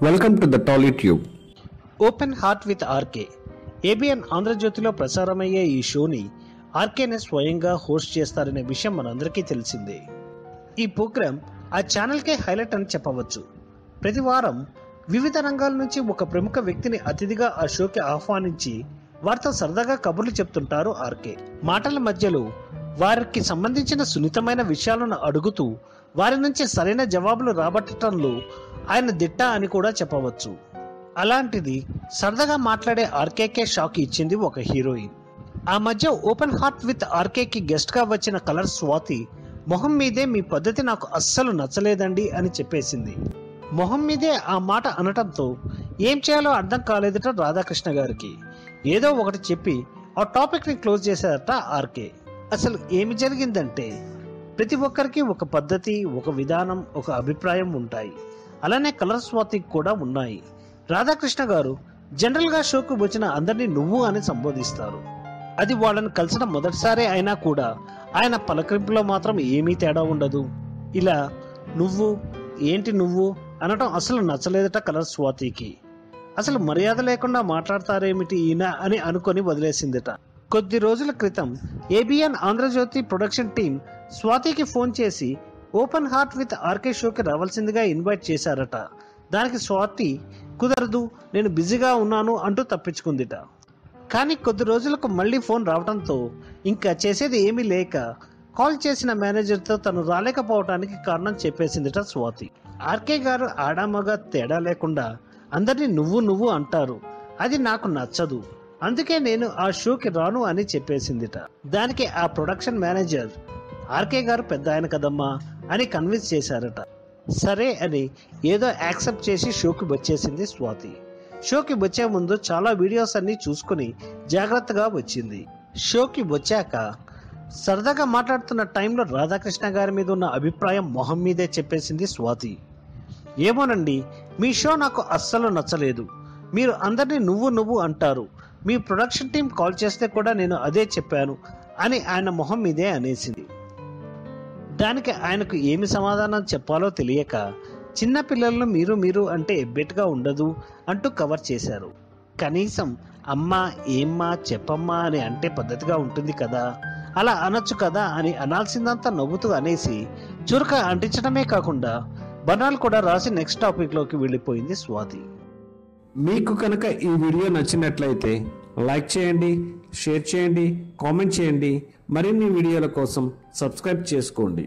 Welcome to the Tolly Tube open heart with RK ABN ఆంధ్రజ్యోతిలో ప్రసారమయ్యే ఈ షోని ఆర్కేనే స్వయంగా హోస్ట్ చేస్తారనే విషయం మనందరికీ తెలిసిందే. ఈ ప్రోగ్రాం ఆ ఛానల్కే హైలైట్ అని చెప్పవచ్చు. ప్రతి వారం వివిధ రంగాల నుంచి ఒక ప్రముఖ వ్యక్తిని అతిథిగా ఆ షోకి ఆహ్వానించి వారితో సరదాగా కబుర్లు చెప్తుంటారు ఆర్కే మాటల మధ్యలో వారికి సంబంధించిన సున్నితమైన విషయాలను అడుగుతూ వారి నుంచి సరైన జవాబులు రాబట్టడంలో ఆయన దిట్ట అని కూడా చెప్పవచ్చు. అలాంటిది సరదాగా మాట్లాడే ఆర్కేకే షాక్ ఇచ్చింది ఒక హీరోయిన్. ఆ మధ్య ఓపెన్ హార్ట్ విత్ ఆర్కేకి గెస్ట్గా వచ్చిన కలర్ స్వాతి మొహం మీదే మీ పద్ధతి నాకు అస్సలు నచ్చలేదండి అని చెప్పేసింది. మొహం మీదే ఆ మాట అనటంతో ఏం చేయాలో అర్థం కాలేదట రాధాకృష్ణ గారికి. ఏదో ఒకటి చెప్పి ఆ టాపిక్ని క్లోజ్ చేశారట ఆర్కే. అసలు ఏమి జరిగిందంటే ప్రతి ఒక్కరికి ఒక పద్ధతి ఒక విధానం ఒక అభిప్రాయం ఉంటాయి. అలానే కలర్ స్వాతికి కూడా ఉన్నాయి. రాధాకృష్ణ గారు జనరల్గా షోకు వచ్చిన అందరినీ నువ్వు అని సంబోధిస్తారు. అది వాళ్ళని కలిసిన మొదటిసారే అయినా కూడా ఆయన పలకరింపులో మాత్రం ఏమీ తేడా ఉండదు. ఇలా నువ్వు ఏంటి నువ్వు అనటం అసలు నచ్చలేదట కలర్ స్వాతికి. అసలు మర్యాద లేకుండా మాట్లాడతారేమిటి ఈయన అని అనుకొని వదిలేసిందట. కొద్ది రోజుల క్రితం ఏబిఎన్ ఆంధ్రజ్యోతి ప్రొడక్షన్ టీం స్వాతికి ఫోన్ చేసి ఓపెన్ హార్ట్ విత్ ఆర్కే షోకి రావాల్సిందిగా ఇన్వైట్ చేశారట. దానికి స్వాతి కుదరదు నేను బిజీగా ఉన్నాను అంటూ తప్పించుకుందిట. కానీ కొద్ది రోజులకు మళ్ళీ ఫోన్ రావడంతో ఇంకా చేసేది ఏమీ లేక కాల్ చేసిన మేనేజర్తో తను రాలేకపోవటానికి కారణం చెప్పేసిందిట స్వాతి. ఆర్కే గారు ఆడామగా తేడా లేకుండా అందరినీ నువ్వు నువ్వు అంటారు. అది నాకు నచ్చదు. అందుకే నేను ఆ షోకి రాను అని చెప్పేసిందిట. దానికి ఆ ప్రొడక్షన్ మేనేజర్ ఆర్కే గారు పెద్ద ఆయన కదమ్మా అని కన్విన్స్ చేశారట. సరే అని ఏదో యాక్సెప్ట్ చేసి షోకి వచ్చేసింది స్వాతి. షోకి వచ్చే ముందు చాలా వీడియోస్ అన్ని చూసుకుని జాగ్రత్తగా వచ్చింది. షోకి వచ్చాక సరదాగా మాట్లాడుతున్న టైంలో రాధాకృష్ణ గారి మీద ఉన్న అభిప్రాయం మొహం మీదే చెప్పేసింది స్వాతి. ఏమోనండి మీ షో నాకు అస్సలు నచ్చలేదు. మీరు అందరినీ నువ్వు నువ్వు అంటారు. మీ ప్రొడక్షన్ టీం కాల్ చేస్తే కూడా నేను అదే చెప్పాను అని ఆయన మొహం మీదే అనేసింది. దానికి ఆయనకు ఏమి సమాధానం చెప్పాలో తెలియక చిన్నపిల్లలను మీరు మీరు అంటే ఎబ్బెట్టుగా ఉండదు అంటూ కవర్ చేశారు. కనీసం అమ్మా ఏమ్మా చెప్పమ్మా అని అంటే పద్ధతిగా ఉంటుంది కదా అలా అనొచ్చు కదా అని అనాల్సిందంతా నవ్వుతూ అనేసి చురక అంటించడమే కాకుండా బనాలు కూడా రాసి నెక్స్ట్ టాపిక్లోకి వెళ్ళిపోయింది స్వాతి. మీకు కనుక ఈ వీడియో నచ్చినట్లయితే లైక్ చేయండి షేర్ చేయండి కామెంట్ చేయండి. మరిన్ని వీడియోల కోసం సబ్స్క్రైబ్ చేసుకోండి.